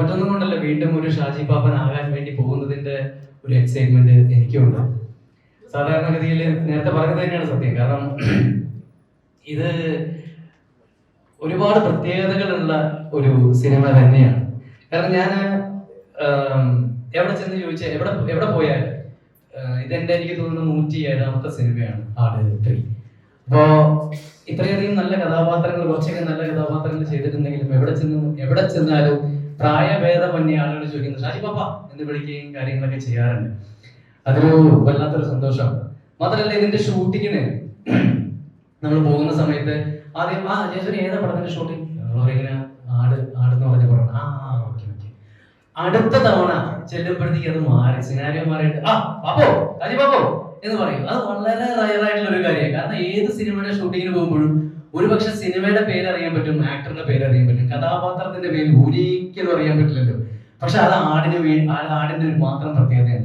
മറ്റൊന്നും കൊണ്ടല്ല വീണ്ടും ഒരു ഷാജി പാപ്പൻ ആകാൻ വേണ്ടി പോകുന്നതിന്റെ ഒരു എക്സൈറ്റ്മെന്റ് എനിക്കുണ്ട്. സാധാരണഗതിയിൽ നേരത്തെ പറഞ്ഞത് തന്നെയാണ് സത്യം. കാരണം ഇത് ഒരുപാട് പ്രത്യേകതകളുള്ള ഒരു സിനിമ തന്നെയാണ്. കാരണം ഞാൻ എവിടെ ചെന്ന് ചോദിച്ചാൽ എവിടെ എവിടെ പോയാൽ ഇതെന്റെ എനിക്ക് തോന്നുന്ന നൂറ്റി ഏഴാമത്തെ സിനിമയാണ് ആട് ത്രീ. അപ്പോ ഇത്രയധികം നല്ല കഥാപാത്രങ്ങൾ കുറച്ചൊക്കെ നല്ല കഥാപാത്രങ്ങൾ ചെയ്തിട്ടുണ്ടെങ്കിലും എവിടെ ചെന്ന് എവിടെ ചെന്നാലും പ്രായഭേദമന്യ ആളുകൾ ചോദിക്കുന്നു ഷാജി പാപ്പ എന്ന് വിളിക്കുകയും കാര്യങ്ങളൊക്കെ ചെയ്യാറുണ്ട്? അതൊരു വല്ലാത്തൊരു സന്തോഷമാണ്. മാത്രമല്ല ഇതിന്റെ ഷൂട്ടിങ്ങിന് നമ്മൾ പോകുന്ന സമയത്ത് ആദ്യം ആ ജയസൂരി ഏതാ പടത്തിന്റെ ഷൂട്ടിങ്? ഇങ്ങനെ ആട് ആടെന്ന് പറഞ്ഞ പടം ആ ഓക്കെ ഓക്കെ. അടുത്ത തവണ ചെല്ലുമ്പോഴത്തേക്ക് അത് മാറി സിനാരിയോ മാറിയിട്ട് ആ പാപ്പോ രാജി പാപ്പോ എന്ന് പറയും. അത് വളരെ റയർ ആയിട്ടുള്ള ഒരു കാര്യമാണ്. കാരണം ഏത് സിനിമയുടെ ഷൂട്ടിങ്ങിന് പോകുമ്പോഴും ഒരുപക്ഷെ സിനിമയുടെ പേര് അറിയാൻ പറ്റും ആക്ടറിന്റെ പേര് അറിയാൻ പറ്റും കഥാപാത്രത്തിന്റെ പേര് ഒരിക്കലും അറിയാൻ പറ്റില്ലല്ലോ. പക്ഷെ അത് ആടിന് ആടിന്റെ ഒരു മാത്രം പ്രത്യേകതയാണ്.